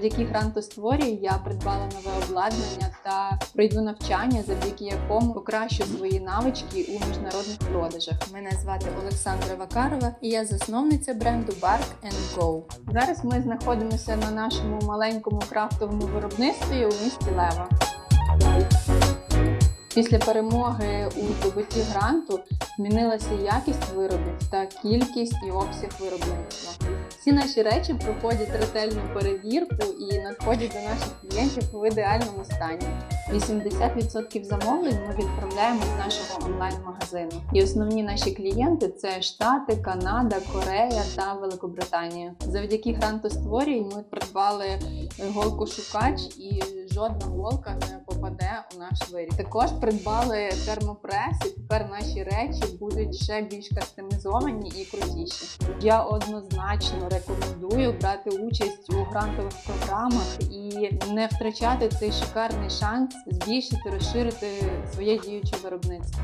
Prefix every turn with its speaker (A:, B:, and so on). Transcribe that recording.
A: Завдяки гранту створюю я придбала нове обладнання та пройду навчання, завдяки якому покращу свої навички у міжнародних продажах. Мене звати Олександра Вакарова, і я засновниця бренду Bark Go. Зараз ми знаходимося на нашому маленькому крафтовому виробництві у місті Лева. Після перемоги у здобутті гранту змінилася якість виробів та кількість і обсяг виробництва. Всі наші речі проходять ретельну перевірку і надходять до наших клієнтів в ідеальному стані. 80% замовлень ми відправляємо з нашого онлайн-магазину. І основні наші клієнти це Штати, Канада, Корея та Великобританія. Завдяки гранту створюй ми придбали голку шукач і жодна голка не попаде у наш виріб. Також придбали термопрес, і тепер наші речі будуть ще більш кастомізовані і крутіші. Я однозначно рекомендую брати участь у грантових програмах і не втрачати цей шикарний шанс збільшити, розширити своє діюче виробництво.